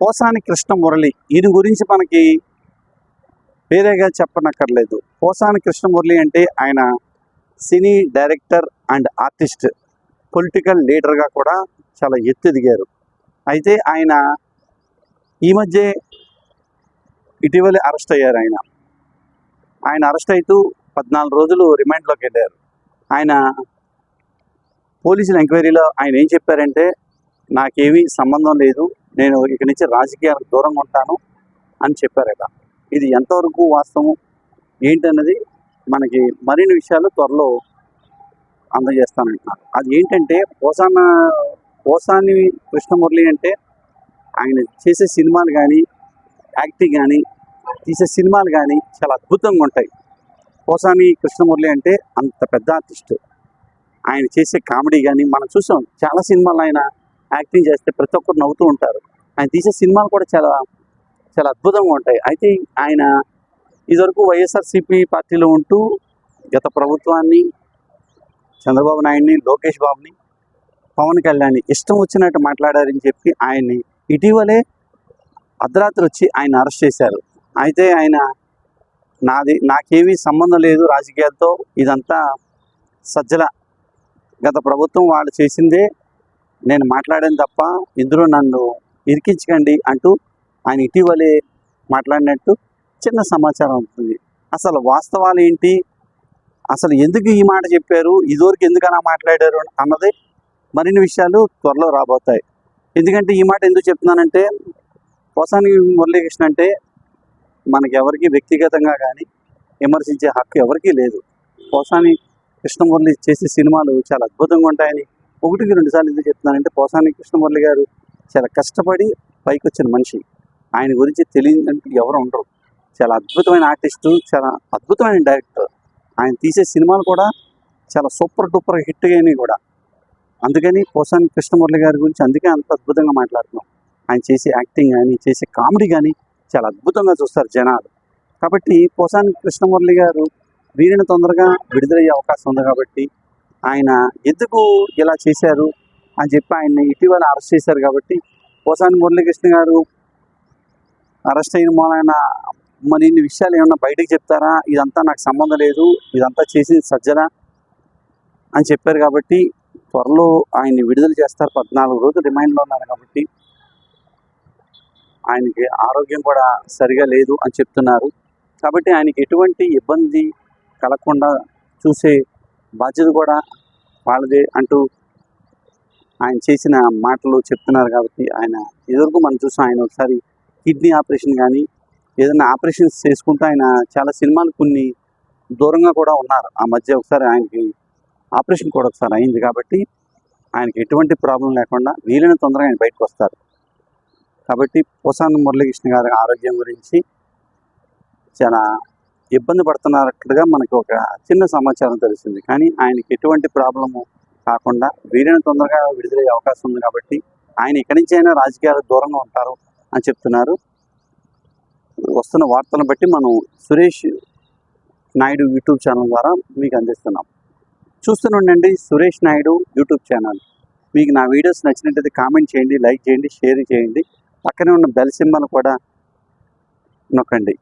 పోసాని కృష్ణ మురళి. ఈయన గురించి మనకి వేరేగా చెప్పనక్కర్లేదు. పోసాని కృష్ణ మురళి అంటే ఆయన cine director and artist political లీడర్గా కూడా చాలా ఎత్తెదిగారు. అయితే ఆయన ఈ మధ్య ఇటీవలే అరెస్ట్ అయ్యారు ఆయన. ఆయన అరెస్ట్ అవుతూ పద్నాలుగు రోజులు రిమాండ్లోకి వెళ్ళారు. ఆయన పోలీసుల ఎంక్వైరీలో ఆయన ఏం చెప్పారంటే నాకేమీ సంబంధం లేదు నేను ఇక నుంచి రాజకీయాలకు దూరంగా ఉంటాను అని చెప్పారట. ఇది ఎంతవరకు వాస్తవం? ఏంటన్నది మనకి మరిన్ని విషయాలు త్వరలో అందజేస్తానంటున్నారు. అది ఏంటంటే పోసాన పోసాని కృష్ణమురళి అంటే ఆయన చేసే సినిమాలు కానీ యాక్టింగ్ కానీ తీసే సినిమాలు కానీ చాలా అద్భుతంగా ఉంటాయి. పోసాని కృష్ణమురళి అంటే అంత పెద్ద ఆర్టిస్ట్. ఆయన చేసే కామెడీ కానీ మనం చూసాం. చాలా సినిమాలు ఆయన యాక్టింగ్ చేస్తే ప్రతి ఒక్కరు నవ్వుతూ ఉంటారు. ఆయన తీసే సినిమాలు కూడా చాలా చాలా అద్భుతంగా ఉంటాయి. అయితే ఆయన ఇదివరకు వైఎస్ఆర్సీపీ పార్టీలో ఉంటూ గత ప్రభుత్వాన్ని చంద్రబాబు నాయుడిని లోకేష్ బాబుని పవన్ కళ్యాణ్ని ఇష్టం వచ్చినట్టు మాట్లాడారని చెప్పి ఆయన్ని ఇటీవలే అర్ధరాత్రి వచ్చి ఆయన అరెస్ట్ చేశారు. అయితే ఆయన నాది నాకేమీ సంబంధం లేదు రాజకీయాలతో ఇదంతా సజ్జల. గత ప్రభుత్వం వాళ్ళు చేసిందే నేను మాట్లాడాను తప్ప ఇందులో నన్ను ఇరికించకండి అంటూ ఆయన ఇటీవలే మాట్లాడినట్టు చిన్న సమాచారం ఉంటుంది అసలు వాస్తవాలు ఏంటి? అసలు ఎందుకు ఈ మాట చెప్పారు? ఇదివరకు ఎందుకన్నా మాట్లాడారు అన్నది మరిన్ని విషయాలు త్వరలో రాబోతాయి. ఎందుకంటే ఈ మాట ఎందుకు చెప్తున్నానంటే పోసాని మురళీకృష్ణ అంటే మనకెవరికి వ్యక్తిగతంగా కానీ విమర్శించే హక్కు ఎవరికీ లేదు. పోసాని కృష్ణమురళి చేసే సినిమాలు చాలా అద్భుతంగా ఉంటాయని ఒకటికి రెండు సార్లు ఎందుకు చెప్తున్నానంటే పోసాని కృష్ణమురళి గారు చాలా కష్టపడి పైకి వచ్చిన మనిషి. ఆయన గురించి తెలియదంటే ఎవరు ఉండరు. చాలా అద్భుతమైన ఆర్టిస్టు చాలా అద్భుతమైన డైరెక్టర్. ఆయన తీసే సినిమాలు కూడా చాలా సూపర్ డూపర్ హిట్ అయినవి కూడా. అందుకని పోసాని కృష్ణమురళి గారి గురించి అందుకే అంత అద్భుతంగా మాట్లాడుతున్నాం. ఆయన చేసే యాక్టింగ్ కానీ చేసే కామెడీ కానీ చాలా అద్భుతంగా చూస్తారు జనాలు. కాబట్టి పోసాని కృష్ణమురళి గారు వీరిని తొందరగా విడుదలయ్యే అవకాశం ఉంది కాబట్టి ఆయన ఎందుకు ఇలా చేశారు? అని చెప్పి ఆయన్ని ఇటీవల అరెస్ట్ చేశారు కాబట్టి పోసాని మురళీకృష్ణ గారు అరెస్ట్ అయిన మూలన మరి ఇన్ని విషయాలు ఏమన్నా బయటకు చెప్తారా? ఇదంతా నాకు సంబంధం లేదు. ఇదంతా చేసింది సజ్జన అని చెప్పారు కాబట్టి త్వరలో ఆయన్ని విడుదల చేస్తారు. పద్నాలుగు రోజులు రిమైండ్లో ఉన్నారు కాబట్టి ఆయనకి ఆరోగ్యం కూడా సరిగా లేదు అని చెప్తున్నారు. కాబట్టి ఆయనకి ఎటువంటి ఇబ్బంది కలగకుండా చూసే బాధ్యత కూడా వాళ్ళదే అంటూ ఆయన చేసిన మాటలు చెప్తున్నారు కాబట్టి ఆయన ఇదివరకు మనం చూసాం ఆయన ఒకసారి కిడ్నీ ఆపరేషన్ కానీ ఏదైనా ఆపరేషన్స్ చేసుకుంటూ ఆయన చాలా సినిమాలు కొన్ని దూరంగా కూడా ఉన్నారు. ఆ మధ్య ఒకసారి ఆయనకి ఆపరేషన్ కూడా ఒకసారి అయింది కాబట్టి ఆయనకి ఎటువంటి ప్రాబ్లం లేకుండా వీలైన తొందరగా ఆయన బయటకు వస్తారు. కాబట్టి పోసాన మురళీకృష్ణ గారి ఆరోగ్యం గురించి చాలా ఇబ్బంది పడుతున్నట్లుగా మనకు ఒక చిన్న సమాచారం తెలిసింది కానీ ఆయనకి ఎటువంటి ప్రాబ్లము కాకుండా వీరిని తొందరగా విడుదలయ్యే అవకాశం ఉంది కాబట్టి ఆయన ఇక్కడి నుంచి అయినా రాజకీయాలకు దూరంగా ఉంటారు అని చెప్తున్నారు. వస్తున్న వార్తలను బట్టి మనం సురేష్ నాయుడు యూట్యూబ్ ఛానల్ ద్వారా మీకు అందిస్తున్నాం. చూస్తూనే సురేష్ నాయుడు యూట్యూబ్ ఛానల్. మీకు నా వీడియోస్ నచ్చినట్టయితే కామెంట్ చేయండి లైక్ చేయండి షేర్ చేయండి. పక్కనే ఉన్న బెల్ సింబల్ కూడా నొక్కండి.